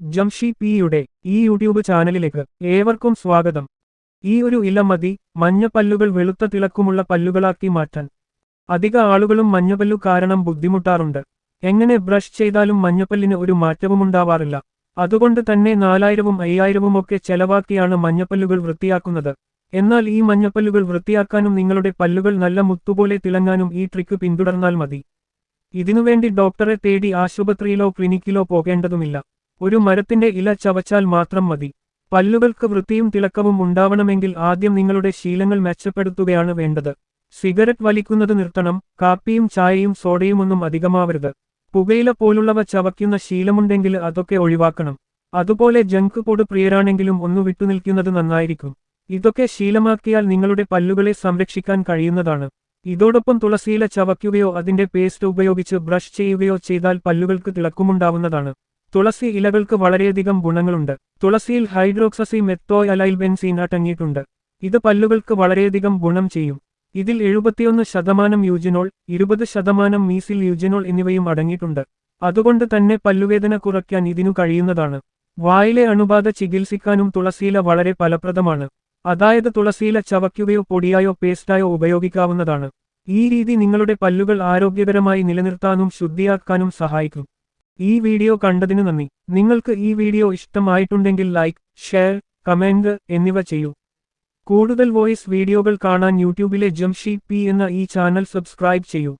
ജംഷി പിയുടെ ഈ യൂട്യൂബ് ചാനലിലേക്ക് ഏവർക്കും സ്വാഗതം. ഈ ഒരു ഇല മതി മഞ്ഞപ്പല്ലുകൾ വെളുത്ത തിളക്കുമുള്ള പല്ലുകളാക്കി മാറ്റാൻ. അധിക ആളുകളും മഞ്ഞപ്പല്ലു കാരണം ബുദ്ധിമുട്ടാറുണ്ട്. എങ്ങനെ ബ്രഷ് ചെയ്താലും മഞ്ഞപ്പല്ലിന് ഒരു മാറ്റവുമുണ്ടാവാറില്ല. അതുകൊണ്ട് തന്നെ നാലായിരവും അയ്യായിരവും ഒക്കെ ചെലവാക്കിയാണ് മഞ്ഞപ്പല്ലുകൾ വൃത്തിയാക്കുന്നത്. എന്നാൽ ഈ മഞ്ഞപ്പല്ലുകൾ വൃത്തിയാക്കാനും നിങ്ങളുടെ പല്ലുകൾ നല്ല മുത്തുപോലെ തിളങ്ങാനും ഈ ട്രിക്ക് പിന്തുടർന്നാൽ മതി. ഇതിനുവേണ്ടി ഡോക്ടറെ തേടി ആശുപത്രിയിലോ ക്ലിനിക്കിലോ പോകേണ്ടതുമില്ല. ഒരു മരത്തിന്റെ ഇല ചവച്ചാൽ മാത്രം മതി. പല്ലുകൾക്ക് വൃത്തിയും തിളക്കവും ഉണ്ടാവണമെങ്കിൽ ആദ്യം നിങ്ങളുടെ ശീലങ്ങൾ മെച്ചപ്പെടുത്തുകയാണ് വേണ്ടത്. സിഗരറ്റ് വലിക്കുന്നത് നിർത്തണം കാപ്പിയും ചായയും സോഡയും ഒന്നും അധികമാവരുത്. പുകയില പോലുള്ളവ ചവയ്ക്കുന്ന ശീലമുണ്ടെങ്കിൽ അതൊക്കെ ഒഴിവാക്കണം. അതുപോലെ ജങ്ക് ഫുഡ് പ്രിയരാണെങ്കിലും ഒന്ന് വിട്ടുനിൽക്കുന്നത് നന്നായിരിക്കും. ഇതൊക്കെ ശീലമാക്കിയാൽ നിങ്ങളുടെ പല്ലുകളെ സംരക്ഷിക്കാൻ കഴിയുന്നതാണ്. ഇതോടൊപ്പം തുളസിയില ചവയ്ക്കുകയോ അതിന്റെ പേസ്റ്റ് ഉപയോഗിച്ച് ബ്രഷ് ചെയ്യുകയോ ചെയ്താൽ പല്ലുകൾക്ക് തിളക്കമുണ്ടാവുന്നതാണ്. തുളസി ഇലകൾക്ക് വളരെയധികം ഗുണങ്ങളുണ്ട്. തുളസിയിൽ ഹൈഡ്രോക്സസി മെത്തോയ് അലൈൽ ബെൻസീൻ അടങ്ങിയിട്ടുണ്ട് ഇത് പല്ലുകൾക്ക് വളരെയധികം ഗുണം ചെയ്യും. ഇതിൽ എഴുപത്തിയൊന്ന് ശതമാനം യൂജിനോൾ ഇരുപത് ശതമാനം മീസിൽ യൂജിനോൾ എന്നിവയും അടങ്ങിയിട്ടുണ്ട്. അതുകൊണ്ട് തന്നെ പല്ലുവേദന കുറയ്ക്കാൻ ഇതിനു കഴിയുന്നതാണ്. വായിലെ അണുബാധ ചികിത്സിക്കാനും തുളസിയില വളരെ ഫലപ്രദമാണ്. അതായത് തുളസിയില ചവയ്ക്കുകയോ പൊടിയായോ പേസ്റ്റായോ ഉപയോഗിക്കാവുന്നതാണ്. ഈ രീതി നിങ്ങളുടെ പല്ലുകൾ ആരോഗ്യകരമായി നിലനിർത്താനും ശുദ്ധിയാക്കാനും സഹായിക്കും. ഈ വീഡിയോ കണ്ടതിന് നന്ദി. നിങ്ങൾക്ക് ഈ വീഡിയോ ഇഷ്ടമായിട്ടുണ്ടെങ്കിൽ ലൈക്ക് ഷെയർ കമന്റ് എന്നിവ ചെയ്യൂ. കൂടുതൽ വോയിസ് വീഡിയോകൾ കാണാൻ യൂട്യൂബിലെ ജംഷി പി എന്ന ഈ ചാനൽ സബ്സ്ക്രൈബ് ചെയ്യൂ.